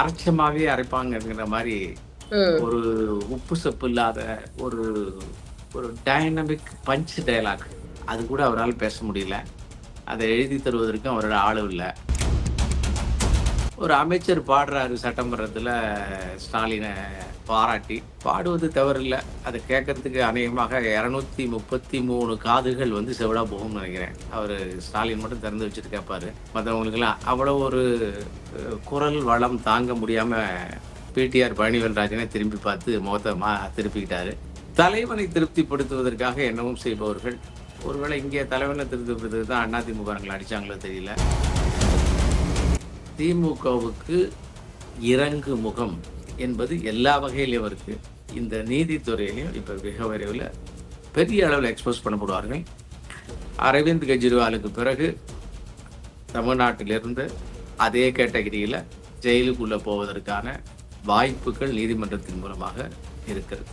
அரைச்சமாவே அரைப்பாங்கங்கிற மாதிரி. ஒரு உப்பு சப்பு இல்லாத ஒரு ஒரு டைனமிக் பஞ்ச் டயலாக் அது கூட அவரால் பேச முடியல. அதை எழுதி தருவதற்கும் அவரோட ஆளும் இல்லை. ஒரு அமைச்சர் பாடுறாரு சட்டமன்றத்தில் ஸ்டாலினை பாராட்டி பாடுவது தவறில்லை. அதை கேட்கறதுக்கு அநேகமாக இரநூத்தி முப்பத்தி மூணு காதுகள் வந்து செவிடா போகும்னு நினைக்கிறேன். அவர் ஸ்டாலின் மட்டும் திறந்து வச்சுட்டு கேட்பாரு. மற்றவங்களுக்கெல்லாம் அவ்வளோ ஒரு குரல் வளம் தாங்க முடியாமல் பிடிஆர் பழனிவேல்ராஜனை திரும்பி பார்த்து முகத்தை மா திருப்பிக்கிட்டாரு. தலைவனை திருப்திப்படுத்துவதற்காக என்னவும் செய்பவர்கள். ஒருவேளை இங்கே தலைவனை திருப்திப்படுத்துவது தான் அதிமுகங்களை அடிச்சாங்களோ தெரியல. திமுகவுக்கு இறங்கு முகம். என்பது எல்லா வகையிலையும் இருக்குது இந்த நீதித்துறையிலையும் இப்போ மிக விரைவில் பெரிய அளவில் எக்ஸ்போஸ் பண்ணப்படுவார்கள். அரவிந்த் கெஜ்ரிவாலுக்கு பிறகு தமிழ்நாட்டிலிருந்து அதே கேட்டகரியில் ஜெயிலுக்குள்ளே போவதற்கான வாய்ப்புகள் நீதிமன்றத்தின் மூலமாக இருக்கிறது.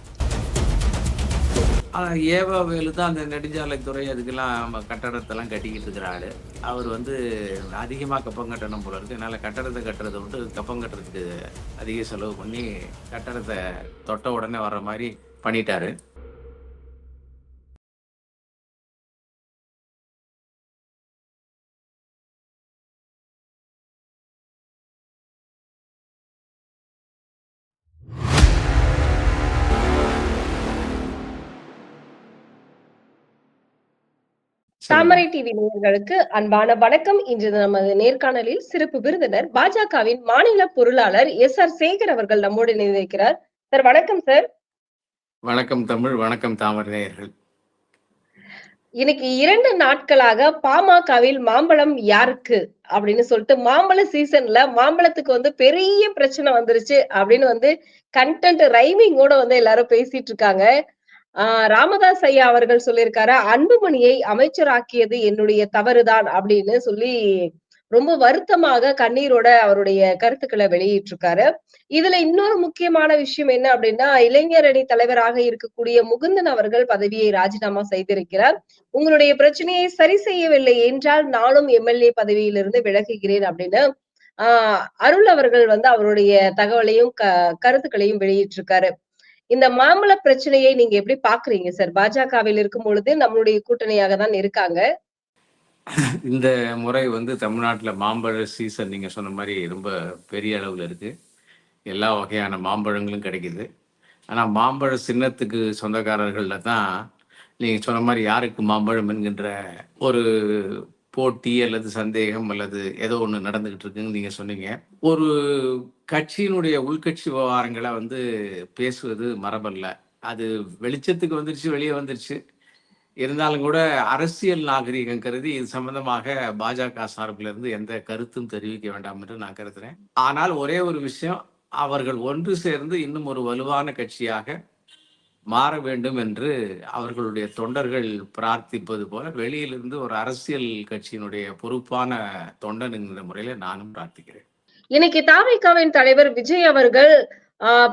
ஆனால் ஏவா வேலு தான் அந்த நெடுஞ்சாலைத்துறை அதுக்கெல்லாம் நம்ம கட்டடத்தெல்லாம் கட்டிக்கிட்டு இருக்கிறாரு அவர் வந்து அதிகமாக கப்பம் கட்டணும் போல இருக்கு. அதனால கட்டடத்தை கட்டுறதை விட்டு கப்பம் கட்டுறதுக்கு அதிக செலவு பண்ணி கட்டடத்தை தொட்ட உடனே வர்ற மாதிரி பண்ணிட்டாரு. தாமரை டிவி நேயர்களுக்கு அன்பான வணக்கம். இன்று நமது நேர்காணலில் சிறப்பு விருந்தினர் பாஜகவின் மாநில பொருளாளர் எஸ் ஆர் சேகர் அவர்கள் நம்மோடு இணைந்திருக்கிறார். சார் வணக்கம் சார். வணக்கம் தமிழ் வணக்கம் தாமரை நேயர்கள். இன்னைக்கு இரண்டு நாட்களாக பாமகவில் மாம்பழம் யாருக்கு அப்படின்னு சொல்லிட்டு மாம்பழ சீசன்ல மாம்பழத்துக்கு வந்து பெரிய பிரச்சனை வந்துருச்சு அப்படின்னு வந்து கண்டென்ட் ரைமிங்கோட வந்து எல்லாரும் பேசிட்டு இருக்காங்க. ஆஹ் ராமதாஸ் ஐயா அவர்கள் சொல்லியிருக்காரு அன்புமணியை அமைச்சராக்கியது என்னுடைய தவறுதான் அப்படின்னு சொல்லி ரொம்ப வருத்தமாக கண்ணீரோட அவருடைய கருத்துக்களை வெளியிட்டிருக்காரு. இதுல இன்னொரு முக்கியமான விஷயம் என்ன அப்படின்னா இளைஞர் அணி தலைவராக இருக்கக்கூடிய முகுந்தன் அவர்கள் பதவியை ராஜினாமா செய்திருக்கிறார். உங்களுடைய பிரச்சனையை சரி செய்யவில்லை என்றால் நானும் எம்எல்ஏ பதவியிலிருந்து விலகுகிறேன் அப்படின்னு ஆஹ் அருள் அவர்கள் வந்து அவருடைய தகவலையும் க கருத்துக்களையும் வெளியிட்டிருக்காரு. இந்த மாம்பழ பிரச்சனையை நீங்க எப்படி பாக்குறீங்க சார்? பாஜகவில் இருக்கும் பொழுது நம்மளுடைய கூட்டணியாக தான் இருக்காங்க. இந்த முறை வந்து தமிழ்நாட்டில் மாம்பழ சீசன் நீங்கள் சொன்ன மாதிரி ரொம்ப பெரிய அளவில் இருக்கு. எல்லா வகையான மாம்பழங்களும் கிடைக்குது. ஆனால் மாம்பழ சின்னத்துக்கு சொந்தக்காரர்களில் தான் நீங்கள் சொன்ன மாதிரி யாருக்கு மாம்பழம் என்கின்ற ஒரு போட்டி அல்லது சந்தேகம் அல்லது ஏதோ ஒன்று நடந்துகிட்டு இருக்குன்னு நீங்கள் சொன்னீங்க. ஒரு கட்சியினுடைய உள்கட்சி விவகாரங்களை வந்து பேசுவது மரபல்ல. அது வெளிச்சத்துக்கு வந்துருச்சு வெளியே வந்துருச்சு. இருந்தாலும் கூட அரசியல் நாகரீகம் கருதி இது சம்பந்தமாக பாஜக சார்பில் இருந்து எந்த கருத்தும் தெரிவிக்க வேண்டாம் என்று நான் கருதுறேன். ஆனால் ஒரே ஒரு விஷயம் அவர்கள் ஒன்று சேர்ந்து இன்னும் ஒரு வலுவான கட்சியாக மாற வேண்டும் என்று அவர்களுடைய தொண்டர்கள் பிரார்த்திப்பது போல வெளியிலிருந்து ஒரு அரசியல் கட்சியினுடைய பொறுப்பான தொண்டன் என்கிற முறையில நானும் பிரார்த்திக்கிறேன். இன்னைக்கு தாமிகாவின் தலைவர் விஜய் அவர்கள்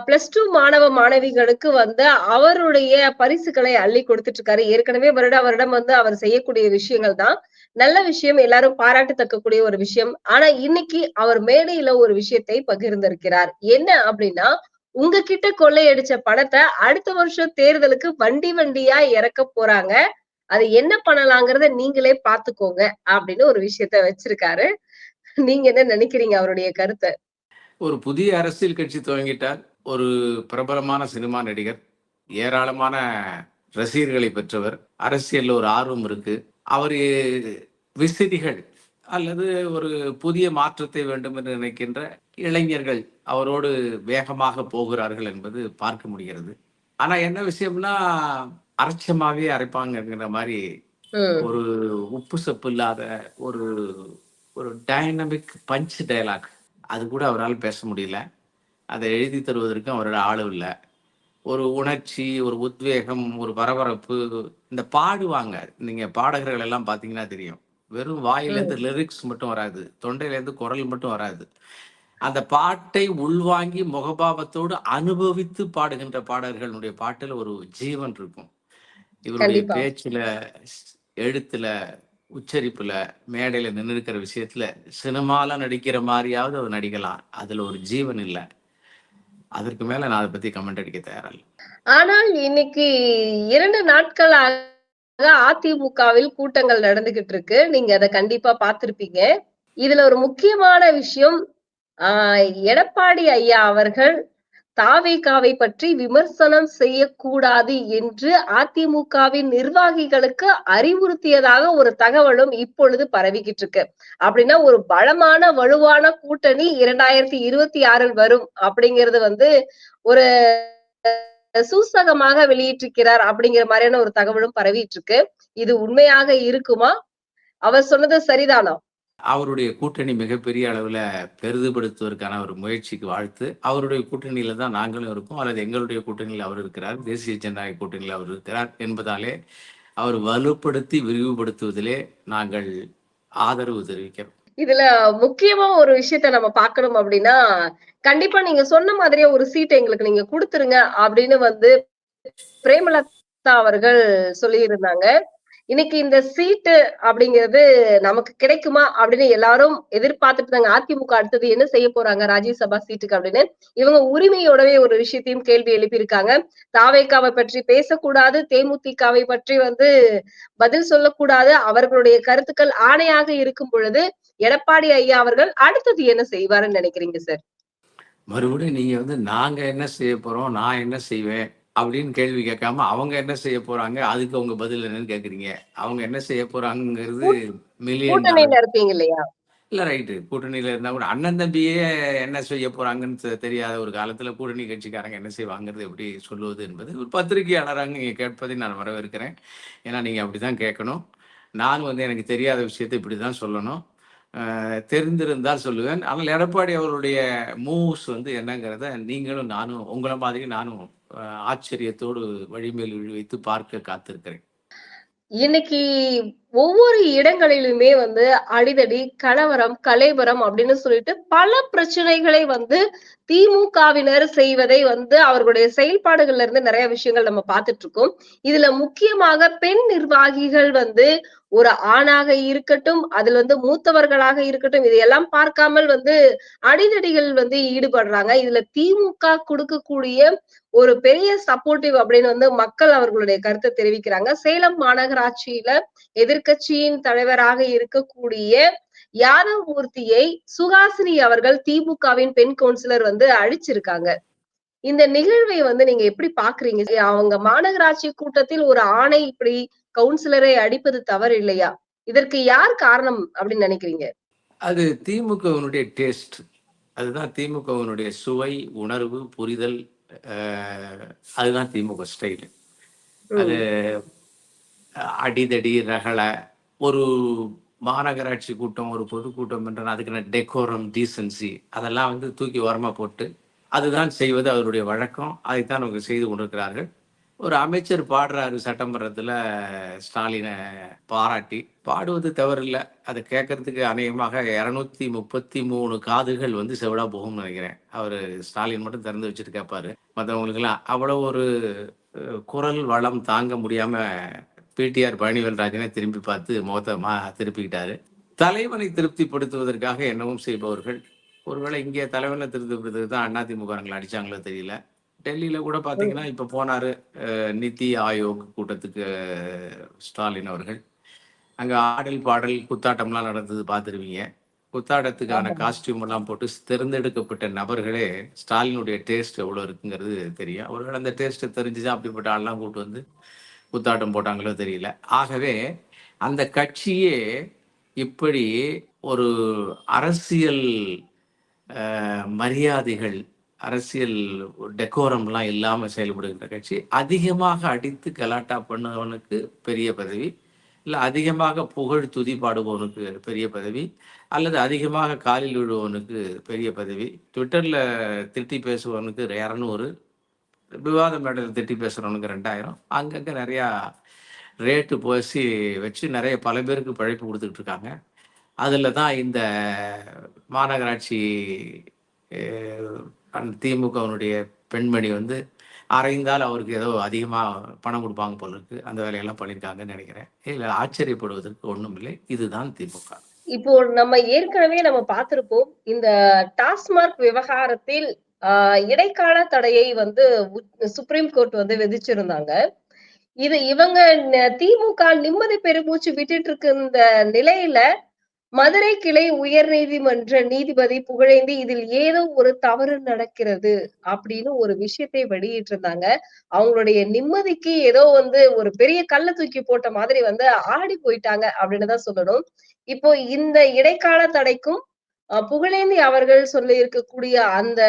பிளஸ் டூ மாணவ மாணவிகளுக்கு வந்து அவருடைய பரிசுகளை அள்ளி கொடுத்துட்டு இருக்காரு ஏற்கனவே வருட வருடம் வந்து அவர் செய்யக்கூடிய விஷயங்கள் தான். நல்ல விஷயம் எல்லாரும் பாராட்டத்தக்கக்கூடிய ஒரு விஷயம். ஆனா இன்னைக்கு அவர் மேடையில ஒரு விஷயத்தை பகிர்ந்திருக்கிறார். என்ன அப்படின்னா உங்ககிட்ட கொள்ளையடிச்ச பணத்தை அடுத்த வருஷம் தேர்தலுக்கு வண்டி வண்டியா இறக்க போறாங்க. அது என்ன பண்ணலாங்கிறத நீங்களே பாத்துக்கோங்க அப்படின்னு ஒரு விஷயத்த வச்சிருக்காரு. நீங்க என்ன நினைக்கிறீங்க அவருடைய கருத்தை? ஒரு புதிய அரசியல் கட்சி துவங்கிட்டார் ஒரு பிரபலமான சினிமா நடிகர் ஏராளமான ரசிகர்களை பெற்றவர் அரசியல்ல ஒரு ஆர்வம் இருக்கு. அவர் விசிறிகள் அல்லது ஒரு புதிய மாற்றத்தை வேண்டும் என்று நினைக்கின்ற இளைஞர்கள் அவரோடு வேகமாக போகிறார்கள் என்பது பார்க்க முடிகிறது. ஆனா என்ன விஷயம்னா அரைச்சமாவே அரைப்பாங்கங்கிற மாதிரி ஒரு உப்பு சப்பு இல்லாத ஒரு ஒரு டைனமிக் பஞ்ச் டயலாக் அது கூட அவரால் பேச முடியல. அதை எழுதி தருவதற்கும் அவரோட ஆளும் இல்லை. ஒரு உணர்ச்சி ஒரு உத்வேகம் ஒரு பரபரப்பு இந்த பாடுவாங்க. நீங்க பாடகர்கள் எல்லாம் பாத்தீங்கன்னா தெரியும். வெறும் வாயிலேருந்து லிரிக்ஸ் மட்டும் வராது. தொண்டையிலேருந்து குரல் மட்டும் வராது. அந்த பாட்டை உள்வாங்கி முகபாவத்தோடு அனுபவித்து பாடுகின்ற பாடகர்களுடைய பாட்டுல ஒரு ஜீவன் இருக்கும். இவருடைய. பேச்சுல எழுத்துல உச்சரிப்புல மேடையில நின்று இருக்கிற விஷயத்துல சினிமால நடிக்கிற மாதிரியாவது அவர் நடிக்கலாம். அதுல ஒரு ஜீவன் இல்லை. அதற்கு மேல நான் அதை பத்தி கமெண்ட் அடிக்க தயாரில்லை. ஆனால் இன்னைக்கு இரண்டு நாட்களாக அதிமுகவில் கூட்டங்கள் நடந்துகிட்டு இருக்கு நீங்க அதை கண்டிப்பா பார்த்திருப்பீங்க. இதுல ஒரு முக்கியமான விஷயம் ஆஹ் எடப்பாடி ஐயா அவர்கள் தாவேகாவை பற்றி விமர்சனம் செய்யக்கூடாது என்று அதிமுகவின் நிர்வாகிகளுக்கு அறிவுறுத்தியதாக ஒரு தகவலும் இப்பொழுது பரவிக்கிட்டு இருக்கு அப்படின்னா ஒரு பலமான வலுவான கூட்டணி இரண்டாயிரத்தி இருபத்தி ஆறில் வரும் அப்படிங்கிறது வந்து ஒரு சூசகமாக வெளியிட்டிருக்கிறார் அப்படிங்கிற மாதிரியான ஒரு தகவலும் பரவிட்டு இருக்கு இது உண்மையாக இருக்குமா? அவர் சொன்னது சரிதானா? அவருடைய கூட்டணி மிகப்பெரிய அளவில் பெரிதுபடுத்துவதற்கான ஒரு முயற்சிக்கு வாழ்த்து. அவருடைய கூட்டணியில தான் நாங்களும் இருக்கோம். அல்லது எங்களுடைய கூட்டணியில் அவர் இருக்கிறார். தேசிய ஜனநாயக கூட்டணியில் அவர் இருக்கிறார் என்பதாலே அவர் வலுப்படுத்தி விரிவுபடுத்துவதிலே நாங்கள் ஆதரவு தெரிவிக்கிறோம். இதுல முக்கியமா ஒரு விஷயத்த நம்ம பார்க்கணும் அப்படின்னா கண்டிப்பா நீங்க சொன்ன மாதிரியே ஒரு சீட் எங்களுக்கு நீங்க கொடுத்துருங்க அப்படின்னு வந்து பிரேமலதா அவர்கள் சொல்லியிருந்தாங்க. இன்னைக்கு இந்த சீட்டு அப்படிங்கிறது நமக்கு கிடைக்குமா அப்படின்னு எல்லாரும் எதிர்பார்த்துட்டு இருந்தாங்க அதிமுக அடுத்தது என்ன செய்ய போறாங்க? ராஜ்யசபா சீட்டுக்கு அப்படின்னு. இவங்க உரிமையோடவே ஒரு விஷயத்தையும் கேள்வி எழுப்பியிருக்காங்க. தாவேக்காவை பற்றி பேசக்கூடாது தேமுதிகவை பற்றி வந்து பதில் சொல்லக்கூடாது. அவர்களுடைய கருத்துக்கள் ஆணையாக இருக்கும் பொழுது எடப்பாடி ஐயா அவர்கள் அடுத்தது என்ன செய்வாருன்னு நினைக்கிறீங்க சார்? மறுபடியும் நீங்க வந்து நாங்க என்ன செய்ய போறோம்? நான் என்ன செய்வேன்? அப்படின்னு கேள்வி கேட்காம அவங்க என்ன செய்ய போறாங்க? அதுக்கு அவங்க பதில் என்னன்னு கேக்குறீங்க அவங்க என்ன செய்ய போறாங்கிறது மில்லியன் இல்லையா? இல்ல ரைட்டு கூட்டணியில இருந்தா கூட அண்ணன் தம்பியே என்ன செய்ய போறாங்கன்னு தெரியாத ஒரு காலத்துல கூட்டணி கட்சிக்காரங்க என்ன செய்வாங்கிறது எப்படி சொல்லுவது என்பது ஒரு பத்திரிகையாளராக நீங்க கேட்பதை நான் வரவேற்கிறேன். ஏன்னா நீங்க அப்படிதான் கேட்கணும். நான் வந்து எனக்கு தெரியாத விஷயத்தை இப்படிதான் சொல்லணும். தெரிந்திருந்தால் சொல்லுவேன். ஆனால் எடப்பாடி அவருடைய மூவ்ஸ் வந்து என்னங்கிறத நீங்களும் நானும் உங்களை மாதிரி நானும் அஹ், ஆச்சரியத்தோடு வழிமேல் வைத்து பார்க்க காத்திருக்கிறேன். இன்னைக்கு ஒவ்வொரு இடங்களிலுமே வந்து அடிதடி கலவரம் கலைவரம் அப்படின்னு சொல்லிட்டு பல பிரச்சனைகளை வந்து திமுகவினர் செய்வதை வந்து அவர்களுடைய செயல்பாடுகள்ல இருந்து நிறைய விஷயங்கள் நம்ம பார்த்துட்டு இருக்கோம் இதுல முக்கியமாக பெண் நிர்வாகிகள் வந்து ஒரு ஆணாக இருக்கட்டும் அதுல வந்து மூத்தவர்களாக இருக்கட்டும் இதையெல்லாம் பார்க்காமல் வந்து அடிதடிகள் வந்து ஈடுபடுறாங்க. இதுல திமுக கொடுக்கக்கூடிய ஒரு பெரிய சப்போர்ட்டிவ் அப்படின்னு வந்து மக்கள் அவர்களுடைய கருத்தை தெரிவிக்கிறாங்க. சேலம் மாநகராட்சியில எதிர்க்கட்சியின் தலைவராக இருக்கக்கூடிய யாதவ் மூர்த்தியை சுகாசினி அவர்கள் திமுகவின் பெண் கவுன்சிலர் வந்து அழிச்சிருக்காங்க. இந்த நிகழ்வை வந்து நீங்க எப்படி பாக்குறீங்க? அவங்க மாநகராட்சி கூட்டத்தில் ஒரு ஆணை இப்படி கவுன்சிலரை அடிப்பது தவறு இல்லையா? இதற்கு யார் காரணம் அப்படின்னு நினைக்கிறீங்க? அது திமுகவினுடைய டேஸ்ட் அதுதான் திமுகவினுடைய சுவை உணர்வு புரிதல் அதுதான் திமுக ஸ்டைல் அது அடிதடி ரகளை ஒரு மாநகராட்சி கூட்டம் ஒரு பொதுக்கூட்டம் என்ற அதுக்கான டெக்கோரம் டீசன்சி அதெல்லாம் வந்து தூக்கி ஓரமாக போட்டு அதுதான் செய்வது அவருடைய வழக்கம். அதைத்தான் அவங்க செய்து கொண்டிருக்கிறார்கள். ஒரு அமைச்சர் பாடுறாரு சட்டமன்றத்தில் ஸ்டாலினை பாராட்டி. பாடுவது தவறில்லை. அதை கேட்கறதுக்கு அநேகமாக இரநூத்தி முப்பத்தி மூணு காதுகள் வந்து செவிடா போகும்னு நினைக்கிறேன். அவர் ஸ்டாலின் மட்டும் திறந்து வச்சுட்டு கேட்பாரு மற்றவங்களுக்கெல்லாம் அவ்வளோ ஒரு குரல் வளம் தாங்க முடியாமல் பிடிஆர் பழனிவேல்ராஜனை திரும்பி பார்த்து முகத்தை மா திருப்பிக்கிட்டாரு. தலைவனை திருப்திப்படுத்துவதற்காக என்னவும் செய்பவர்கள். ஒருவேளை இங்கே தலைவனை திருப்திப்படுத்துறது தான் அதிமுகங்களை அடிச்சாங்களோ தெரியல. டெல்லியில கூட பாத்தீங்கன்னா இப்ப போனாரு நித்தி ஆயோக் கூட்டத்துக்கு ஸ்டாலின் அவர்கள். அங்க ஆடல் பாடல் குத்தாட்டம்லாம் நடந்தது பார்த்துருவீங்க குத்தாட்டத்துக்கான காஸ்டியூம் எல்லாம் போட்டு தேர்ந்தெடுக்கப்பட்ட நபர்களே ஸ்டாலினுடைய டேஸ்ட் எவ்வளவு இருக்குங்கிறது தெரியும். ஒருவேளை அந்த டேஸ்ட் தெரிஞ்சுதான் அப்படிப்பட்ட ஆள்லாம் கூட்டு வந்து குத்தாட்டம் போட்டாங்களோ தெரியல. ஆகவே அந்த கட்சியே இப்படி ஒரு அரசியல் மரியாதைகள் அரசியல் டெக்கோரம்லாம் இல்லாமல் செயல்படுகின்ற கட்சி அதிகமாக அடித்து கலாட்டா பண்ணவனுக்கு பெரிய பதவி இல்லை அதிகமாக புகழ் துதி பாடுபவனுக்கு பெரிய பதவி அல்லது அதிகமாக காலில் விழுவவனுக்கு பெரிய பதவி ட்விட்டரில் திட்டி பேசுவவனுக்கு இரநூறு விவாத மேடையில் திட்டி பேசுறவனுக்கு ரெண்டாயிரம் அங்கங்கே நிறையா ரேட்டு பேசி வச்சு நிறைய பல பேருக்கு பழைப்பு கொடுத்துக்கிட்டு இருக்காங்க அதில் தான் இந்த மாநகராட்சி திமுகவனுடைய பெண்மணி வந்து அரைந்தால் அவருக்கு ஏதோ அதிகமாக பணம் கொடுப்பாங்க போல இருக்கு. அந்த வேலையெல்லாம் பண்ணியிருக்காங்கன்னு நினைக்கிறேன் இல்லை ஆச்சரியப்படுவதற்கு ஒன்றும் இல்லை. இதுதான் திமுக. இப்போ நம்ம ஏற்கனவே நம்ம பார்த்திருப்போம். இந்த டாஸ்மார்க் விவகாரத்தில் இடைக்கால தடையை வந்து சுப்ரீம் கோர்ட் வந்து விதிச்சிருந்தாங்க. இது இவங்க திமுக நிம்மதி பெருமூச்சு விட்டுட்டு இருக்கு இந்த நிலையில, மதுரை கிளை உயர் நீதிமன்ற நீதிபதி புகழேந்தி இதில் ஏதோ ஒரு தவறு நடக்கிறது அப்படின்னு ஒரு விஷயத்தை வெளியிட்டிருந்தாங்க. அவங்களுடைய நிம்மதிக்கு ஏதோ வந்து ஒரு பெரிய கல்ல தூக்கி போட்ட மாதிரி வந்து ஆடி போயிட்டாங்க அப்படின்னு தான் சொல்லணும். இப்போ இந்த இடைக்கால தடைக்கும், புகழேந்தி அவர்கள் சொல்லி இருக்கக்கூடிய அந்த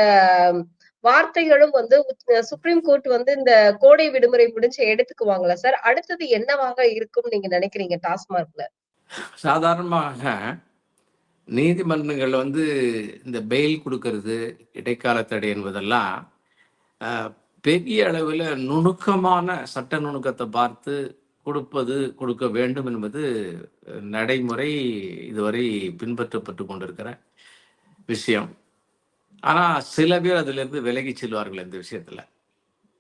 வார்த்தைகளும் வந்து சுப்ரீம் கோர்ட் வந்து இந்த கோடை விடுமுறை முடிஞ்சு எடுத்துக்குவாங்களா சார்? அடுத்தது என்னவாக இருக்கும்னு நீங்க நினைக்கிறீங்க டாஸ்மார்க்ல சாதாரணமாக நீதிமன்றங்கள் வந்து இந்த பெயில் கொடுக்கறது இடைக்கால தடை என்பதெல்லாம், பெரிய அளவில் நுணுக்கமான சட்ட நுணுக்கத்தை பார்த்து கொடுப்பது கொடுக்க வேண்டும் என்பது நடைமுறை இதுவரை பின்பற்றப்பட்டு கொண்டிருக்கிற விஷயம். ஆனால் சில பேர் அதிலிருந்து விலகிச் செல்வார்கள் இந்த விஷயத்தில்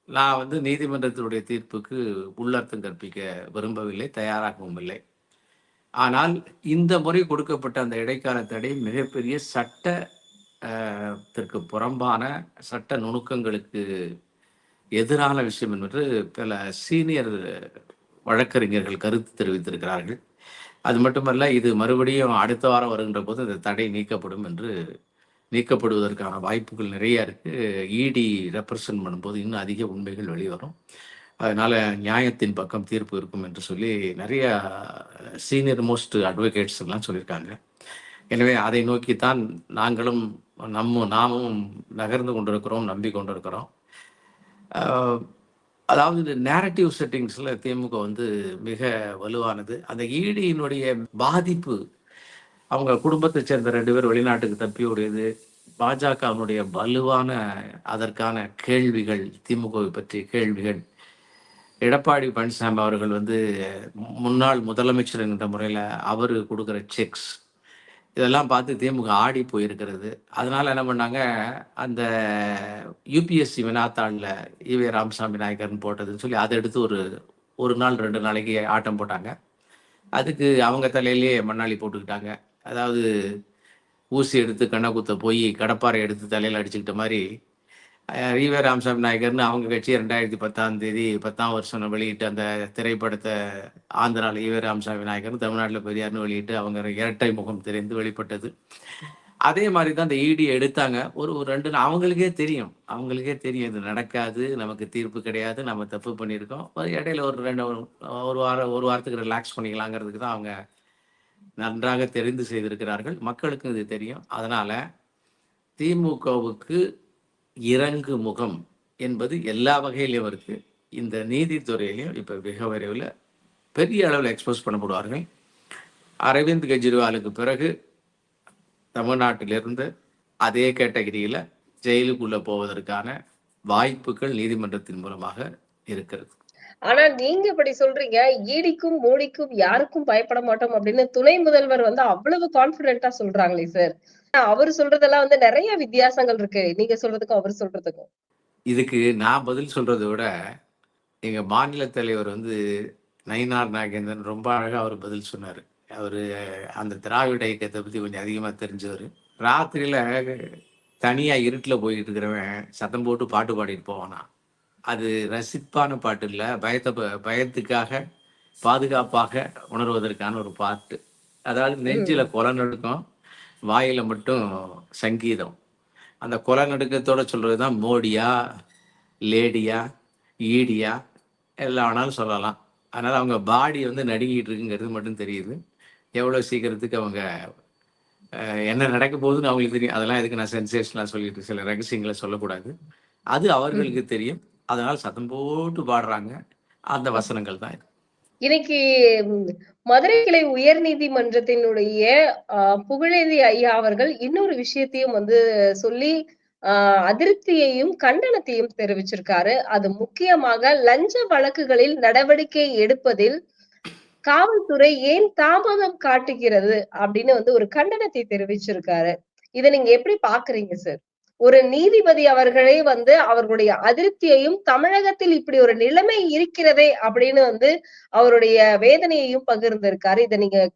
நான் வந்து நீதிமன்றத்தினுடைய தீர்ப்புக்கு உள்ளர்த்தம் கற்பிக்க விரும்பவில்லை, தயாராகவும் இல்லை. ஆனால், இந்த முறை கொடுக்கப்பட்ட அந்த இடைக்கால தடை மிகப்பெரிய சட்ட திற்கு புறம்பான சட்ட நுணுக்கங்களுக்கு எதிரான விஷயம் என்று பல சீனியர் வழக்கறிஞர்கள் கருத்து தெரிவித்திருக்கிறார்கள். அது மட்டுமல்ல, இது மறுபடியும் அடுத்த வாரம் வருகின்ற போது இந்த தடை நீக்கப்படும் என்று நீக்கப்படுவதற்கான வாய்ப்புகள் நிறைய இருக்கு. இடி ரெப்ரசன்ட் பண்ணும்போது இன்னும் அதிக உண்மைகள் வெளிவரும். அதனால நியாயத்தின் பக்கம் தீர்ப்பு இருக்கும் என்று சொல்லி நிறைய சீனியர் மோஸ்ட் அட்வொகேட்ஸ் எல்லாம் சொல்லியிருக்காங்க. எனவே அதை நோக்கித்தான் நாங்களும் நம்ம நாமும் நகர்ந்து கொண்டிருக்கிறோம், நம்பி கொண்டிருக்கிறோம். அதாவது இந்த நேரட்டிவ் செட்டிங்ஸில் திமுக வந்து மிக வலுவானது. அந்த e ஈடியினுடைய பாதிப்பு, அவங்க குடும்பத்தை சேர்ந்த ரெண்டு பேர் வெளிநாட்டுக்கு தப்பி ஓடியது, பாஜகவினுடைய வலுவான அதற்கான கேள்விகள், திமுகவை பற்றிய கேள்விகள். எடப்பாடி பழனிசாமி அவர்கள் வந்து முன்னாள் முதலமைச்சர் என்கின்ற முறையில் அவரு கொடுக்குற செக்ஸ், இதெல்லாம் பார்த்து திமுக ஆடி போயிருக்கிறது. அதனால என்ன பண்ணாங்க, அந்த யுபிஎஸ்சி வினாத்தாளில் ஈவே ராமசாமி நாயக்கர்னு போட்டதுன்னு சொல்லி அதை எடுத்து ஒரு ஒரு நாள், ரெண்டு நாளைக்கு ஆட்டம் போட்டாங்க. அதுக்கு அவங்க தலையிலேயே மண்ணாளி போட்டுக்கிட்டாங்க. அதாவது ஊசி எடுத்து கண்ண குத்த போயி கடப்பாரை எடுத்து தலையில் அடிச்சுக்கிட்ட மாதிரி ரீவே ஈவே ராமசாமி நாயகர்னு அவங்க கட்சி 2010ஆம் தேதி 10ஆம் வருஷம் வெளியிட்டு அந்த திரைப்படத்தை ஆந்திராவில் ஈவே ராமசாமி நாயகர்னு தமிழ்நாட்டில் பெரியார்னு வெளியிட்டு அவங்க இரட்டை முகம் தெரிந்து வெளிப்பட்டது. அதே மாதிரி தான் இந்த இடி எடுத்தாங்க. ஒரு ஒரு ரெண்டு அவங்களுக்கே தெரியும். அவங்களுக்கே தெரியும் இது நடக்காது, நமக்கு தீர்ப்பு கிடையாது, நம்ம தப்பு பண்ணியிருக்கோம். ஒரு இடையில ஒரு ரெண்டு ஒரு வாரம் ஒரு வாரத்துக்கு ரிலாக்ஸ் பண்ணிக்கலாங்கிறதுக்கு தான் அவங்க நன்றாக தெரிந்து செய்திருக்கிறார்கள். மக்களுக்கும் இது தெரியும். அதனால் திமுகவுக்கு இறங்கு முகம் என்பது எல்லா வகையிலும் இருக்குது இந்த நீதித்துறையிலும் இப்ப மிக விரைவில் பெரிய அளவுல எக்ஸ்போஸ் பண்ணப்படுவார்கள். அரவிந்த் கெஜ்ரிவாலுக்கு பிறகு தமிழ்நாட்டிலிருந்து அதே கேட்டகிரியில் ஜெயிலுக்குள்ள போவதற்கான வாய்ப்புகள் நீதிமன்றத்தின் மூலமாக இருக்கிறது. ஆனா நீங்க இப்படி சொல்றீங்க. ஈடிக்கும், மோடிக்கும் யாருக்கும் பயப்பட மாட்டோம் அப்படின்னு துணை முதல்வர் வந்து அவ்வளவு கான்ஃபிடென்ட்டா சொல்றாங்களே சார். அவரு சொல்றதெல்லாம் வந்து நெறைய வித்தியாசங்கள் இருக்கு. நீங்க சொல்றதுக்கும், அவரு சொல்றதுக்கும். இதுக்கு நான் பதில் சொல்றத விட, எங்க மாநில தலைவர் வந்து நயினார் நாகேந்திரன் ரொம்ப அழகா அவரு பதில் சொன்னாரு. அவரு அந்த திராவிட இயக்கத்த பத்தி கொஞ்சம் அதிகமா தெரிஞ்சவரு. ராத்திரியில தனியா இருட்டுல போயிட்டு இருக்கிறவன் சத்தம் போட்டு பாட்டு பாடிட்டு போவானாம். அது ரசிப்பான பாட்டு இல்ல. பயத்த பயத்துக்காக, பாதுகாப்பாக உணர்வதற்கான ஒரு பாட்டு. அதாவது நெஞ்சில. கொலை நடுக்கம், வாயில மட்டும் சங்கீதம். அந்த கொலை நடுக்கத்தோட சொல்றது தான் மோடியா, லேடியா, ஈடியா எல்லாம் வேணாலும் சொல்லலாம். அதனால அவங்க பாடி வந்து நடுங்கிட்டு இருக்குங்கிறது மட்டும் தெரியுது. எவ்வளவு சீக்கிரத்துக்கு அவங்க என்ன நடக்க போகுதுன்னு அவங்களுக்கு தெரியும். அதெல்லாம் எதுக்கு நான் சென்சேஷனலா சொல்லிட்டு சில ரகசியங்கள சொல்லக்கூடாது. அது அவர்களுக்கு. தெரியும். அதனால சத்தம் போட்டு பாடுறாங்க. அந்த வசனங்கள் தான் இது. இன்னைக்கு மதுரை கிளை உயர் நீதிமன்றத்தினுடைய புகழேந்தி ஐயா அவர்கள் இன்னொரு விஷயத்தையும் வந்து சொல்லி, ஆஹ் அதிருப்தியையும், கண்டனத்தையும் தெரிவிச்சிருக்காரு. அது முக்கியமாக லஞ்ச வழக்குகளில் நடவடிக்கை எடுப்பதில் காவல்துறை ஏன் தாமதம் காட்டுகிறது அப்படின்னு வந்து ஒரு கண்டனத்தை தெரிவிச்சிருக்காரு. இதை நீங்க எப்படி பாக்குறீங்க சார்? ஒரு நீதிபதி அவர்களே வந்து அவர்களுடைய அதிருப்தியையும் தமிழகத்தில் இப்படி ஒரு நிலைமை இருக்கிறதே அப்படின்னு வந்து அவருடைய வேதனையையும் பகிர்ந்திருக்காரு. இதை நீங்க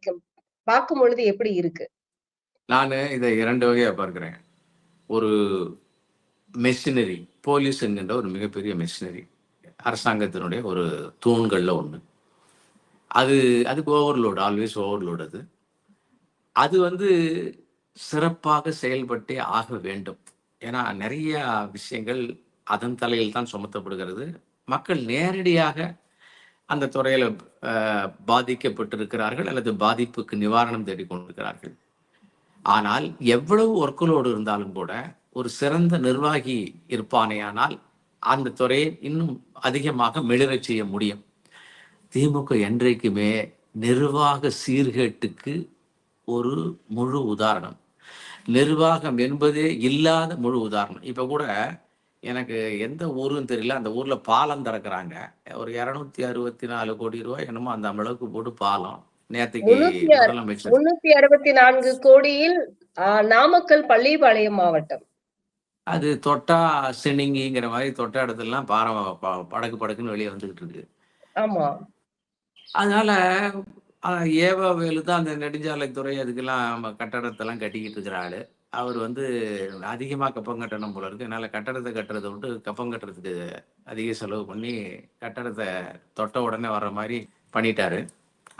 பார்க்கும் பொழுது எப்படி இருக்கு? நான் இதை இரண்டு வகையா பார்க்கிறேன். ஒரு மெஷினரி போலீஸ் என்கின்ற ஒரு மிகப்பெரிய மெஷினரி அரசாங்கத்தினுடைய ஒரு தூண்களில் ஒன்று அது அதுக்கு ஓவர்லோடு ஆல்வேஸ் ஓவர்லோடு அது. அது வந்து சிறப்பாக செயல்பட்டே ஆக வேண்டும். ஏன்னா நிறைய விஷயங்கள் அதன் தலையில் தான் சுமத்தப்படுகிறது. மக்கள் நேரடியாக அந்த துறையில் பாதிக்கப்பட்டிருக்கிறார்கள் அல்லது பாதிப்புக்கு நிவாரணம் தேடிக் கொண்டிருக்கிறார்கள் ஆனால் எவ்வளவு ஒர்க்குலோடு இருந்தாலும் கூட ஒரு சிறந்த நிர்வாகி இருப்பானேயானால் அந்த துறையை இன்னும் அதிகமாக மெளிரச் செய்ய முடியும். திமுக என்றைக்குமே நிர்வாக சீர்கேட்டுக்கு ஒரு முழு உதாரணம். நிர்வாகம் என்பதே இல்லாத முழு உதாரணம். இப்ப கூட எனக்கு எந்த ஊருன்னு தெரியல. அந்த ஊர்ல பாலம் திறக்கிறாங்க. ஒரு இருநூத்தி அறுபத்தி நாலு கோடி ரூபாய் என்னமோ அந்த அளவுக்கு போட்டு பாலம். நேற்றுக்கு முதலமைச்சர். முன்னூத்தி அறுபத்தி நான்கு கோடியில் நாமக்கல் பள்ளிப்பாளையம் மாவட்டம். அது தொட்டா சினிங்கிங்கிற மாதிரி தொட்ட இடத்துலலாம் பாறை ப- படக்கு படக்குன்னு வெளியே வந்துகிட்டு இருக்கு. ஆமா. அதனால ஏவா வேலு தான் அந்த நெடுஞ்சாலைத்துறை அதுக்கெல்லாம் கட்டடத்தெல்லாம் கட்டிக்கிட்டு இருக்கிறாரு அவர் வந்து அதிகமாக கப்பம் கட்டணும் போல இருக்கு. அதனால கட்டடத்தை கட்டுறதை விட்டு கப்பம் கட்டுறதுக்கு அதிக செலவு பண்ணி கட்டடத்தை தொட்ட உடனே வர்ற மாதிரி பண்ணிட்டாரு.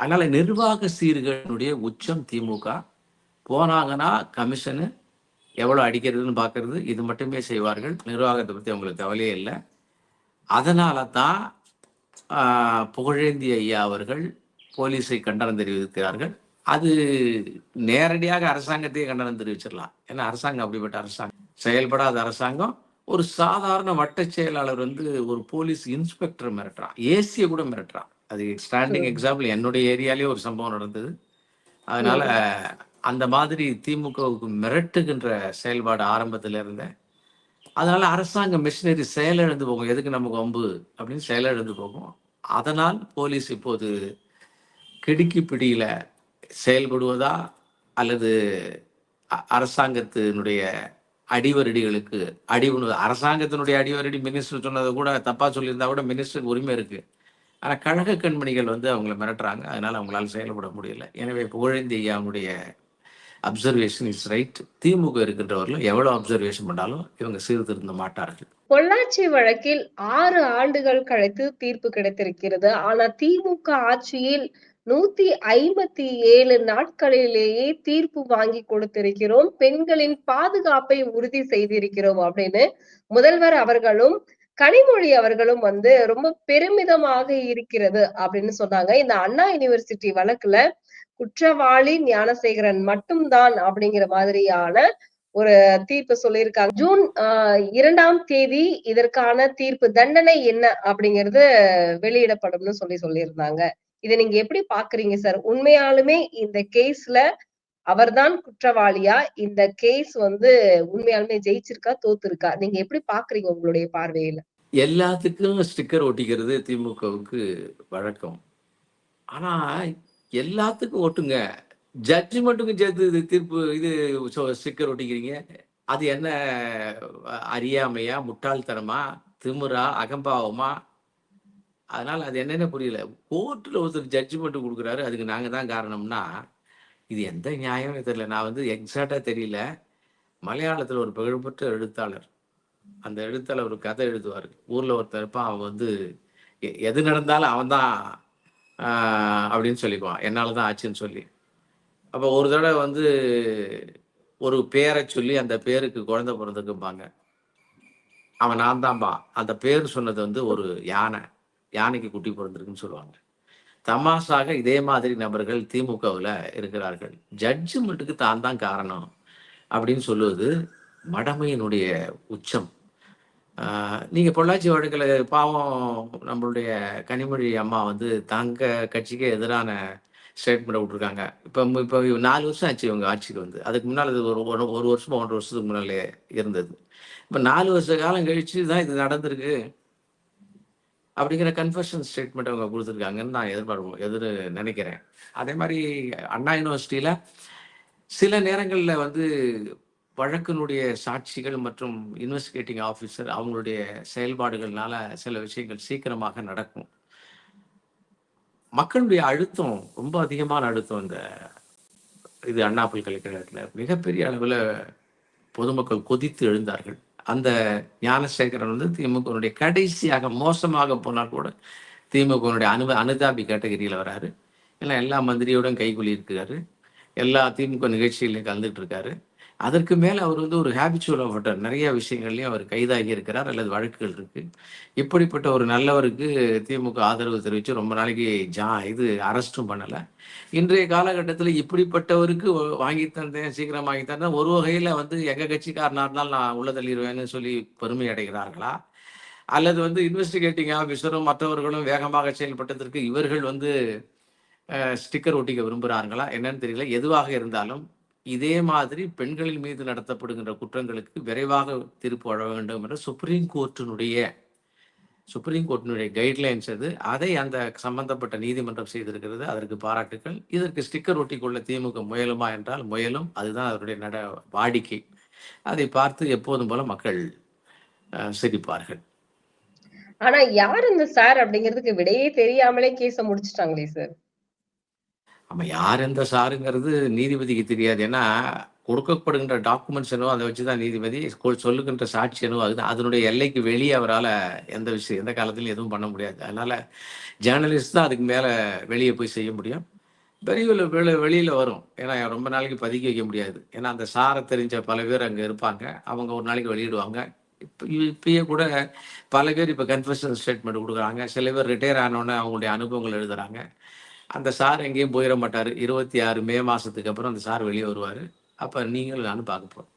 அதனால நிர்வாக சீர்களினுடைய உச்சம் திமுக. போனாங்கன்னா கமிஷனு எவ்வளோ அடிக்கிறதுன்னு பார்க்கறது இது மட்டுமே செய்வார்கள். நிர்வாகத்தை பற்றி அவங்களுக்கு கவலையே இல்லை. அதனால தான் புகழேந்தி ஐயா அவர்கள் போலீஸை கண்டனம் தெரிவிக்கிறார்கள். அது நேரடியாக அரசாங்கத்தையே கண்டனம் தெரிவிச்சிடலாம். ஏன்னா அரசாங்கம் அப்படிப்பட்ட அரசாங்கம். செயல்படாத அரசாங்கம். ஒரு சாதாரண வட்ட செயலாளர் வந்து ஒரு போலீஸ் இன்ஸ்பெக்டர் மிரட்டுறான். ஏசியை கூட மிரட்டுறான். அது ஸ்டாண்டிங். எக்ஸாம்பிள் என்னுடைய ஏரியாலேயே ஒரு சம்பவம் நடந்தது. அதனால அந்த மாதிரி திமுகவுக்கு மிரட்டுகின்ற செயல்பாடு ஆரம்பத்துல இருந்த அதனால அரசாங்க மிஷினரி செயலிழந்து போகும். எதுக்கு நமக்கு வம்பு? அப்படின்னு செயலிழந்து போகும். அதனால் போலீஸ் இப்போது கிடுக்கி பிடியில் செயல்படுவதா அல்லது அரசாங்கத்தினுடைய அடிவரடிகளுக்கு அடிவுணு அரசாங்கத்தினுடைய அடிவரடி மினிஸ்டர் சொன்னதை கூட தப்பாக சொல்லியிருந்தா கூட மினிஸ்டருக்கு உரிமை இருக்குது ஆனால் கழக கண்மணிகள் வந்து அவங்கள மிரட்டுறாங்க. அதனால் அவங்களால செயல்பட முடியல. எனவே புகழேந்தி ஐயாவுடைய அப்சர்வேஷன் இஸ் ரைட் திமுக இருக்கின்றவர்களும் எவ்வளவு அப்சர்வேஷன் பண்ணாலும் இவங்க சீர்திருந்த மாட்டார்கள். பொள்ளாச்சி வழக்கில் ஆறு ஆண்டுகள் கழித்து தீர்ப்பு கிடைத்திருக்கிறது. ஆனால் திமுக ஆட்சியில் நூத்தி ஐம்பத்தி ஏழு நாட்களிலேயே தீர்ப்பு வாங்கி கொடுத்திருக்கிறோம். பெண்களின் பாதுகாப்பை உறுதி செய்திருக்கிறோம் அப்படின்னு முதல்வர் அவர்களும் கனிமொழி அவர்களும் வந்து ரொம்ப பெருமிதமாக இருக்கிறது அப்படின்னு சொன்னாங்க. இந்த அண்ணா யூனிவர்சிட்டி வழக்குல குற்றவாளி ஞானசேகரன் மட்டும்தான் அப்படிங்கிற மாதிரியான ஒரு தீர்ப்பு சொல்லியிருக்காங்க. ஜூன் ஆஹ் இரண்டாம் தேதி இதற்கான தீர்ப்பு தண்டனை என்ன அப்படிங்கிறது வெளியிடப்படும்னு சொல்லி சொல்லியிருந்தாங்க. இதை நீங்க எப்படி பாக்குறீங்க சார் உண்மையாலுமே இந்த கேஸ்ல அவர்தான் குற்றவாளியா? இந்த கேஸ் வந்து உண்மையாலுமே ஜெயிச்சிருக்கா தோத்துருக்கா? நீங்க எப்படி பாக்குறீங்க உங்களுடைய பார்வையில? எல்லாத்துக்கும் ஸ்டிக்கர் ஒட்டிக்கிறது திமுகவுக்கு வழக்கம். ஆனா எல்லாத்துக்கும் ஒட்டுங்க. ஜட்ஜ்மெண்ட்டுக்கும் சேர்த்து இது தீர்ப்பு இது ஸ்டிக்கர் ஒட்டிக்கிறீங்க. அது என்ன அறியாமையா முட்டாள்தனமா திமுறா அகம்பாவமா அதனால் அது என்னன்னு புரியல. கோர்ட்டில் ஒருத்தர் ஜட்ஜ்மெண்ட் கொடுக்குறாரு. அதுக்கு நாங்கள் தான் காரணம்னா இது எந்த நியாயம்னு தெரியல. நான் வந்து எக்ஸாக்டாக தெரியல. மலையாளத்தில் ஒரு புகழ்பெற்ற எழுத்தாளர். அந்த எழுத்தாளர் ஒரு கதை எழுதுவார். ஊரில் ஒருத்தர் இருப்பான். அவன் வந்து எ- எது நடந்தாலும் அவன் தான் அப்படின்னு சொல்லிக்குவான். என்னால் தான் ஆச்சுன்னு சொல்லி. அப்போ ஒரு தடவை வந்து ஒரு பேரை சொல்லி அந்த பேருக்கு குழந்தை பிறந்துக்கும்பாங்க அவன் நான் தான்பா. அந்த பேர் சொன்னது வந்து ஒரு யானை. யானைக்கு குட்டி பிறந்திருக்குன்னு சொல்லுவாங்க. தமாஷாக இதே மாதிரி நபர்கள் திமுகவில் இருக்கிறார்கள். ஜட்ஜ்மெண்ட்டுக்கு தான் தான் காரணம் அப்படின்னு சொல்லுவது மடமையினுடைய உச்சம். நீங்கள் பொள்ளாச்சி வழக்கில் பாவம் நம்மளுடைய கனிமொழி அம்மா வந்து தங்க கட்சிக்கு எதிரான ஸ்டேட்மெண்ட் விட்ருக்காங்க இப்போ இப்போ நாலு வருஷம் ஆச்சு இவங்க ஆட்சிக்கு வந்து. அதுக்கு முன்னால் இது ஒரு ஒரு ஒரு வருஷமா ஒன்றரை வருஷத்துக்கு முன்னாலே இருந்தது. இப்போ நாலு வருஷ காலம் கழிச்சு தான் இது நடந்திருக்கு. அப்படிங்கிற கன்ஃபர்ஷன் ஸ்டேட்மெண்ட் அவங்க கொடுத்துருக்காங்கன்னு நான் எதிர்பார்ப்போம் எதிர் நினைக்கிறேன். அதே மாதிரி அண்ணா யூனிவர்சிட்டியில் சில நேரங்களில் வந்து வழக்கினுடைய சாட்சிகள் மற்றும் இன்வெஸ்டிகேட்டிங் ஆஃபீஸர் அவங்களுடைய செயல்பாடுகள்னால சில விஷயங்கள் சீக்கிரமாக நடக்கும். மக்களுடைய அழுத்தம் ரொம்ப அதிகமான அழுத்தம் இந்த இது அண்ணா பல்கலைக்கழகத்தில். மிகப்பெரிய அளவில் பொதுமக்கள் கொதித்து எழுந்தார்கள். அந்த ஞானசேகரன் வந்து திமுகனுடைய கடைசியாக மோசமாக போனால் கூட. திமுகனுடைய அனு அனுதாபி கேட்டகரியில் வராரு. ஏன்னா எல்லா மந்திரியோடும் கைகூலி இருக்காரு எல்லா திமுக நிகழ்ச்சிகளையும் கலந்துட்டு இருக்காரு. அதற்கு மேலே அவர் வந்து ஒரு ஹேபிச்சுவல் ஆஃபட்டர் நிறைய விஷயங்கள்லையும் அவர் கைதாகி இருக்கிறார் அல்லது வழக்குகள் இருக்கு. இப்படிப்பட்ட ஒரு நல்லவருக்கு திமுக ஆதரவு தெரிவித்து ரொம்ப நாளைக்கு ஜா இது அரெஸ்டும் பண்ணலை. இன்றைய காலகட்டத்தில் இப்படிப்பட்டவருக்கு வாங்கி தந்தேன் சீக்கிரம் வாங்கி தந்தேன். ஒரு வகையில் வந்து எங்கள் கட்சிக்காரனாக இருந்தாலும் நான் உள்ள தள்ளிடுவேன்னு சொல்லி பெருமை அடைகிறார்களா? அல்லது வந்து இன்வெஸ்டிகேட்டிங் ஆஃபீஸரும் மற்றவர்களும் வேகமாக செயல்பட்டதற்கு இவர்கள் வந்து ஸ்டிக்கர் ஒட்டிக்க விரும்புகிறார்களா? என்னன்னு தெரியல. எதுவாக இருந்தாலும் இதே மாதிரி பெண்களின் மீது நடத்தப்படுகின்ற குற்றங்களுக்கு விரைவாக தீர்ப்பு வழங்க வேண்டும் என்ற சுப்ரீம் கோர்ட்டினுடைய சுப்ரீம் கோர்ட்டினுடைய கைட்லைன்ஸ் அது. அதை அந்த சம்பந்தப்பட்ட நீதிமன்றம் செய்திருக்கிறது. அதற்கு பாராட்டுக்கள். இதற்கு ஸ்டிக்கர் ஒட்டி கொள்ள திமுக முயலுமா என்றால் முயலும். அதுதான் அதனுடைய நட வாடிக்கை. அதை பார்த்து எப்போதும் போல மக்கள் சிரிப்பார்கள். ஆனா யார் இந்த சார் அப்படிங்கிறதுக்கு விடையே தெரியாமலே கேஸ முடிச்சிட்டாங்களே சார் நம்ம யார் எந்த சாருங்கிறது நீதிபதிக்கு தெரியாது. ஏன்னா கொடுக்கப்படுகின்ற டாக்குமெண்ட்ஸ் என்னவோ அதை வச்சு தான் நீதிபதி கொ- சொல்லுகின்ற சாட்சி என்னவோ அதுதான் அதனுடைய எல்லைக்கு வெளியே அவரால் எந்த விஷயம் எந்த காலத்திலும் எதுவும் பண்ண முடியாது. அதனால் ஜேர்னலிஸ்ட் தான் அதுக்கு மேலே வெளியே போய் செய்ய முடியும். வெளியில் வெளி வெளியில் வரும். ஏன்னா ரொம்ப நாளைக்கு பதுக்கி வைக்க முடியாது. ஏன்னா அந்த சாரை தெரிஞ்ச பல பேர் அங்கே இருப்பாங்க. அவங்க ஒரு நாளைக்கு வெளியிடுவாங்க. இப்போ இப்பயே கூட பல பேர் இப்போ கன்ஃபெஷன் ஸ்டேட்மெண்ட் கொடுக்குறாங்க. சில பேர் ரிட்டையர் ஆனோடனே அவங்களுடைய அனுபவங்கள் எழுதுறாங்க. அந்த சார் எங்கேயும் போயிட மாட்டார். இருபத்தி ஆறு மே மாசத்துக்கு அப்புறம் அந்த சார் வெளியே வருவார். அப்போ நீங்களும் நானும் பார்க்க போகிறோம்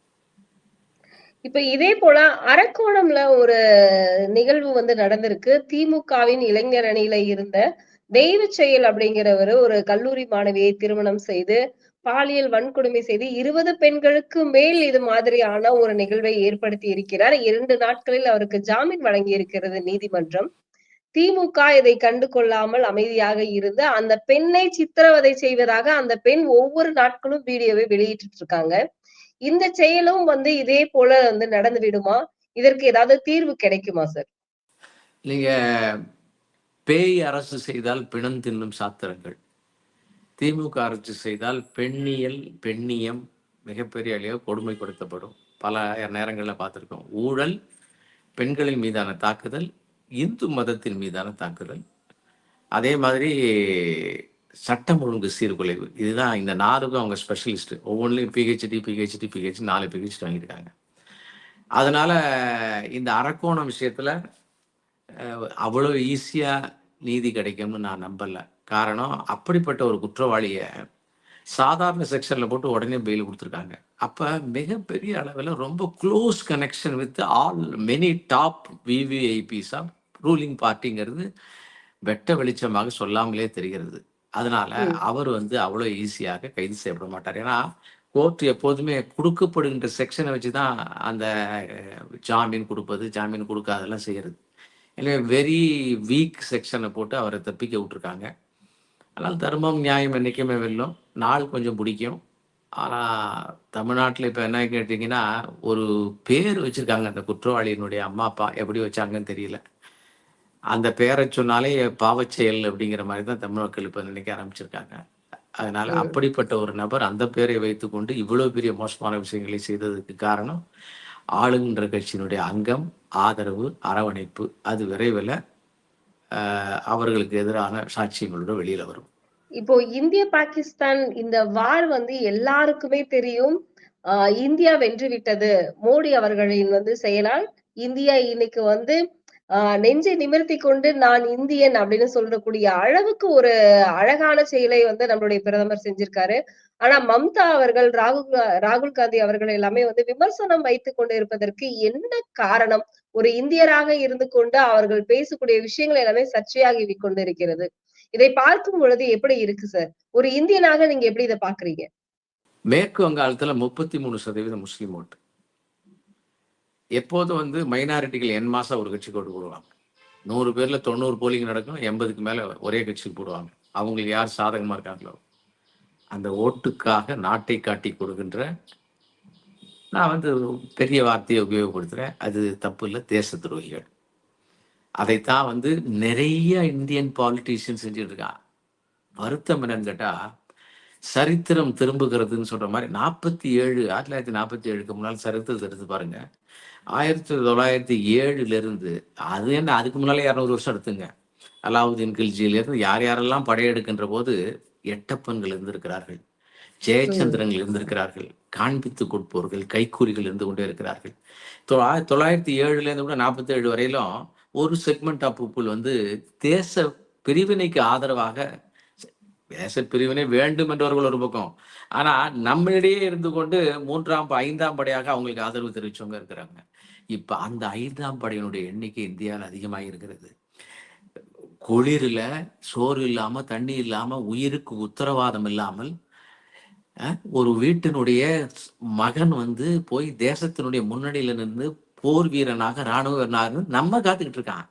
இப்ப இதே போல அரக்கோணம்ல ஒரு நிகழ்வு வந்து நடந்திருக்கு. திமுகவின் இளைஞர் அணியில இருந்த தெய்வ செயல் அப்படிங்கிறவர் ஒரு கல்லூரி மாணவியை திருமணம் செய்து பாலியல் வன்கொடுமை செய்து இருபது பெண்களுக்கு மேல் இது மாதிரியான ஒரு நிகழ்வை ஏற்படுத்தி இருக்கிறார். இரண்டு நாட்களில் அவருக்கு ஜாமீன் வழங்கி இருக்கிறது நீதிமன்றம். திமுக இதை கண்டு கொள்ளாமல் அமைதியாக இருந்து அந்த பெண்ணை சித்திரவதை செய்வதாக அந்த பெண் ஒவ்வொரு நாட்களும் வீடியோவை வெளியிட்டு இருக்காங்க. இந்த செயலும் வந்து இதே போல வந்து நடந்து விடுமா? இதற்கு ஏதாவது தீர்வு கிடைக்குமா சார்? நீங்கள் பேய் அரசு செய்தால் பிணம் தின்னும் சாத்திரங்கள். திமுக அரசு செய்தால் பெண்ணியல் பெண்ணியம் மிகப்பெரிய அளவு கொடுமைப்படுத்தப்படும். பல நேரங்களில் பார்த்துருக்கோம். ஊழல் பெண்களின் மீதான தாக்குதல் இந்து மதத்தின் மீதான தாக்குதல். அதே மாதிரி சட்டம் ஒழுங்கு சீர்குலைவு. இதுதான் இந்த நாலுக்கும் அவங்க ஸ்பெஷலிஸ்ட் ஒவ்வொன்றிலையும் பிஹெச்டி பிஹெச்டி பிஹெச்டி நாலு பிஹெச்டி வாங்கியிருக்காங்க. அதனால இந்த அரக்கோணம் விஷயத்துல அவ்வளோ ஈஸியாக ஈஸியா நீதி கிடைக்கும்னு நான் நம்பல. காரணம் அப்படிப்பட்ட ஒரு குற்றவாளியை சாதாரண செக்ஷனில் போட்டு உடனே பெயில் கொடுத்துருக்காங்க. அப்போ மிகப்பெரிய அளவில் ரொம்ப close connection with all many top VVIPs of ruling பார்ட்டிங்கிறது வெட்ட வெளிச்சமாக சொல்லாமலே தெரிகிறது. அதனால. அவர் வந்து அவ்வளோ ஈஸியாக கைது செய்யப்பட மாட்டார். ஏன்னா கோர்ட் எப்போதுமே கொடுக்கப்படுகின்ற செக்ஷனை வச்சு தான் அந்த ஜாமீன் கொடுப்பது ஜாமீன் கொடுக்காதெல்லாம் செய்யறது. எனவே வெரி வீக் செக்ஷனை போட்டு அவரை தப்பிக்க விட்டுருக்காங்க. அதனால் தர்மம் நியாயம் என்றைக்குமே வெல்லும். நாள் கொஞ்சம் பிடிக்கும். ஆனால் தமிழ்நாட்டில் இப்போ என்ன கேட்டிங்கன்னா ஒரு பேர் வச்சுருக்காங்க அந்த குற்றவாளியினுடைய அம்மா அப்பா எப்படி வச்சாங்கன்னு தெரியல. அந்த பேரை சொன்னாலே பாவச் செயல் அப்படிங்கிற மாதிரி தான் தமிழ் மக்கள் இப்போ நினைக்க ஆரம்பிச்சிருக்காங்க. அதனால. அப்படிப்பட்ட ஒரு நபர் அந்த பேரை வைத்துக்கொண்டு இவ்வளவு பெரிய மோசமான விஷயங்களை செய்ததுக்கு காரணம் ஆளுகின்ற கட்சியினுடைய அங்கம் ஆதரவு அரவணைப்பு அது விரைவில் அவர்களுக்கு எதிரான சாட்சியங்களோட வெளியில வரும். இப்போ இந்திய பாகிஸ்தான் இந்த வார் வந்து எல்லாருக்குமே தெரியும். இந்தியா வென்று விட்டது. மோடி அவர்களின் வந்து செயலால் இந்தியா இன்னைக்கு வந்து ஆஹ் நெஞ்சை நிமிர்த்தி கொண்டு நான் இந்தியன் அப்படின்னு சொல்லக்கூடிய அளவுக்கு ஒரு அழகான செயலை வந்து நம்மளுடைய பிரதமர் செஞ்சிருக்காரு. ஆனா மம்தா அவர்கள் ராகுல் ராகுல் காந்தி அவர்கள் எல்லாமே வந்து விமர்சனம் வைத்துக் கொண்டு இருப்பதற்கு என்ன காரணம்? ஒரு இந்தியராக இருந்து கொண்டு அவர்கள் பேசக்கூடிய விஷயங்கள் எல்லாமே சர்ச்சையாகி கொண்டிருக்கிறது. இதை பார்க்கும் பொழுது எப்படி இருக்கு சார் ஒரு இந்தியனாக நீங்க எப்படி இதை பாக்குறீங்க மேற்கு வங்காளத்துல முப்பத்தி மூணு சதவீதம் முஸ்லீம் ஓட்டு. எப்போதும் வந்து மைனாரிட்டிகள் என் மாசம் ஒரு கட்சிக்கு ஓட்டு போடுவாங்க. நூறு பேர்ல தொண்ணூறு போலிங் நடக்கும் எண்பதுக்கு மேல ஒரே கட்சிக்கு போடுவாங்க. அவங்களுக்கு யார் சாதகமா இருக்காங்களோ. அந்த ஓட்டுக்காக நாட்டை காட்டி கொடுக்கின்ற நான் வந்து பெரிய வார்த்தையை உபயோகப்படுத்துகிறேன் அது தப்பு இல்லை தேச துரோகிகள். அதைத்தான் வந்து நிறைய இந்தியன் பாலிட்டிஷியன் செஞ்சுட்டு இருக்கான் வருத்தம் என்னன்னு கேட்டால் சரித்திரம் திரும்புகிறதுன்னு சொல்ற மாதிரி நாற்பத்தி ஏழு ஆயிரத்தி தொள்ளாயிரத்தி நாற்பத்தி ஏழுக்கு முன்னால் சரித்திரத்தை எடுத்து பாருங்க. ஆயிரத்தி தொள்ளாயிரத்தி ஏழுல இருந்து அது என்ன அதுக்கு முன்னாலே இரநூறு வருஷம் எடுத்துங்க. அலாவுதீன் கில்ஜியில இருந்து யார் யாரெல்லாம் படையெடுக்கின்ற போது எட்டப்பன்கள் இருந்திருக்கிறார்கள். ஜெயச்சந்திரன்கள் இருந்திருக்கிறார்கள். காண்பித்து கொடுப்பவர்கள் கைக்கூலிகள் இருந்து கொண்டே இருக்கிறார்கள். தொள்ளாயிரத்தி ஏழுல இருந்து கூட நாற்பத்தி ஏழு வரையிலும் ஒரு செக்மெண்ட் ஆஃப் பீப்புள் வந்து தேச பிரிவினைக்கு ஆதரவாக தேச பிரிவினை வேண்டும் என்றவர்கள் ஒரு பக்கம். ஆனா நம்மளிடையே இருந்து கொண்டு மூன்றாம் ப- ஐந்தாம் படையாக அவங்களுக்கு ஆதரவு தெரிவிச்சவங்க இருக்கிறாங்க. இப்ப அந்த ஐந்தாம் படையினுடைய எண்ணிக்கை இந்தியாவில் அதிகமாக இருக்கிறது. குளிரில் சோறு இல்லாம தண்ணி இல்லாம உயிருக்கு உத்தரவாதம் இல்லாமல் ஒரு வீட்டினுடைய மகன் வந்து போய் தேசத்தினுடைய முன்னணியில நின்று போர் வீரனாக இராணுவ வீரனாக நம்ம காத்துக்கிட்டு இருக்கான்.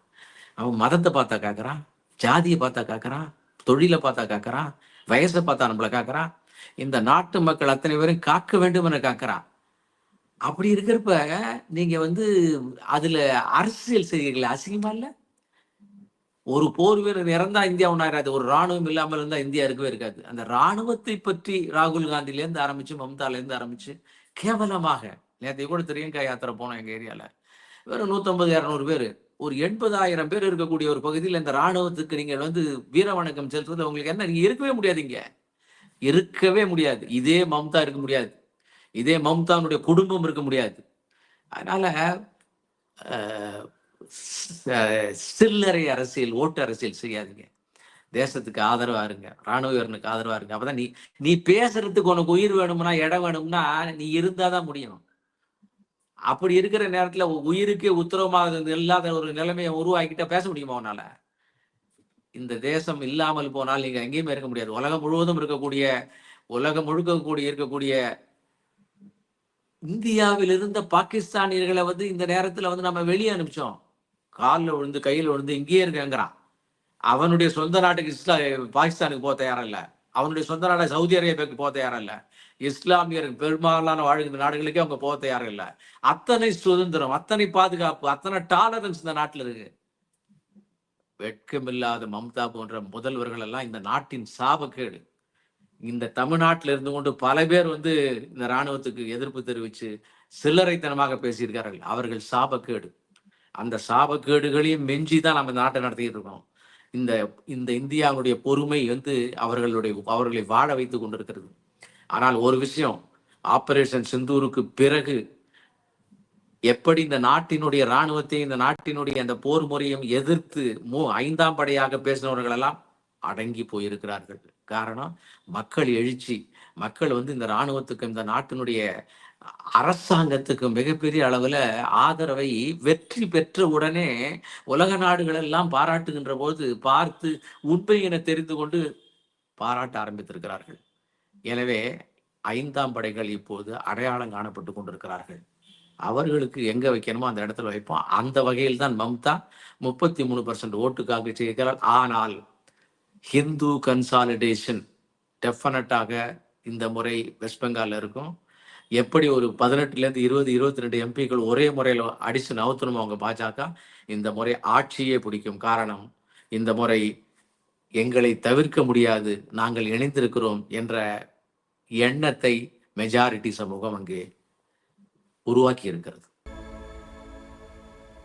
அவன் மதத்தை பார்த்தா காக்குறான் ஜாதியை பார்த்தா காக்குறான் தொழிலை பார்த்தா காக்கிறான் வயசை பார்த்தா நம்மளை காக்கிறான் இந்த நாட்டு மக்கள் அத்தனை பேரும் காக்க வேண்டும் என காக்கிறான். அப்படி இருக்கிறப்ப நீங்க வந்து அதுல அரசியல் செய்கிறீங்களா அசிங்கமா இல்ல? ஒரு போர் வீரர் இறந்தா இந்தியா ஒன்றாயிராது ஒரு ராணுவம் இல்லாமல் இருந்தா இந்தியா இருக்கவே இருக்காது. அந்த ராணுவத்தை பற்றி ராகுல் காந்திலேருந்து ஆரம்பிச்சு மம்தாலேருந்து ஆரம்பிச்சு கேவலமாக நேற்று கூட திரியங்கா யாத்திரை போனோம் எங்க ஏரியால. வெறும் நூத்தம்பது இரநூறு பேர். ஒரு எண்பதாயிரம் பேர் இருக்கக்கூடிய ஒரு பகுதியில் இந்த ராணுவத்துக்கு நீங்கள் வந்து வீர வணக்கம் செலுத்துவது உங்களுக்கு என்ன? நீங்க இருக்கவே முடியாதுங்க இருக்கவே முடியாது. இதே மம்தா இருக்க முடியாது. இதே மம்தானுடைய குடும்பம் இருக்க முடியாது. அதனால சில்லறை அரசியல் ஓட்டு அரசியல் செய்யாதீங்க. தேசத்துக்கு ஆதரவா இருங்க. ராணுவ வீரனுக்கு ஆதரவா இருங்க. அப்பதான் நீ நீ பேசுறதுக்கு உனக்கு உயிர் வேணும்னா இடம் வேணும்னா நீ இருந்தாதான் முடியும். அப்படி இருக்கிற நேரத்துல உ- உயிருக்கே உத்தரவாக இல்லாத ஒரு நிலைமையை உருவாக்கிட்டா பேச முடியுமா உன்னால? இந்த தேசம் இல்லாமல் போனால் நீங்க எங்கேயுமே இருக்க முடியாது. உலகம் முழுவதும் இருக்கக்கூடிய உலகம் முழுக்க கூடிய இருக்கக்கூடிய இந்தியாவில் இருந்த பாகிஸ்தானியர்களை வந்து இந்த நேரத்துல வந்து நம்ம வெளியே அனுப்பிச்சோம். காலில் விழுந்து கையில் விழுந்து இங்கேயே இருக்கங்கிறான். அவனுடைய சொந்த நாட்டுக்கு இஸ்லா பாகிஸ்தானுக்கு போக தயாரா அவனுடைய சொந்த நாடு சவுதி அரேபியாவுக்கு போக தயாரில்லை. இஸ்லாமியர் பெரும்பாலான வாழ்கின்ற நாடுகளுக்கே அவங்க போக தயாரா இல்லை. அத்தனை சுதந்திரம் அத்தனை பாதுகாப்பு அத்தனை டாலரன்ஸ் இந்த நாட்டில் இருக்கு. வெட்கமில்லாத மம்தா போன்ற முதல்வர்கள் எல்லாம் இந்த நாட்டின் சாபக்கேடு. இந்த தமிழ்நாட்டில் இருந்து கொண்டு பல பேர் வந்து இந்த ராணுவத்துக்கு எதிர்ப்பு தெரிவித்து சில்லறைத்தனமாக பேசியிருக்கார்கள். அவர்கள் சாபக்கேடு. அந்த சாபக்கேடுகளையும் மிஞ்சி தான் நம்ம இந்த நாட்டை நடத்திட்டு இருக்கோம். இந்த இந்த இந்தியாவுடைய பொறுமை வந்து அவர்களுடைய அவர்களை வாழ வைத்து கொண்டிருக்கிறது. ஆனால் ஒரு விஷயம் ஆபரேஷன் சிந்தூருக்கு பிறகு எப்படி இந்த நாட்டினுடைய இராணுவத்தையும் இந்த நாட்டினுடைய அந்த போர் முறையும் எதிர்த்து மூ ஐந்தாம் படையாக பேசினவர்கள் எல்லாம் அடங்கி போயிருக்கிறார்கள். காரணம் மக்கள் எழுச்சி. மக்கள் வந்து இந்த இராணுவத்துக்கும் இந்த நாட்டினுடைய அரசாங்கத்துக்கு மிகப்பெரிய அளவுல ஆதரவை வெற்றி பெற்ற உடனே உலக நாடுகள் எல்லாம் பாராட்டுகின்ற போது பார்த்து உண்மை என தெரிந்து கொண்டு பாராட்ட ஆரம்பித்திருக்கிறார்கள். எனவே ஐந்தாம் படைகள் இப்போது அடையாளம் காணப்பட்டு கொண்டிருக்கிறார்கள். அவர்களுக்கு எங்க வைக்கணுமோ அந்த இடத்துல வைப்போம். அந்த வகையில் தான் மம்தா முப்பத்தி மூணு பர்சன்ட் ஓட்டுக்காக செய்கிறார். ஆனால் ஹிந்து கன்சாலிடேஷன் டெஃபினட்டாக இந்த முறை வெஸ்ட் பெங்கால்ல இருக்கும். எப்படி ஒரு பதினெட்டுலேருந்து இருபது இருபத்தி ரெண்டு எம்பிக்கள் ஒரே முறையில் அடிச்சு நவுத்தணும் அவங்க பாஜக இந்த முறை ஆட்சியே பிடிக்கும். காரணம் இந்த முறை எங்களை தவிர்க்க முடியாது நாங்கள் இணைந்திருக்கிறோம் என்ற எண்ணத்தை மெஜாரிட்டி சமூகம் அங்கே உருவாக்கி இருக்கிறது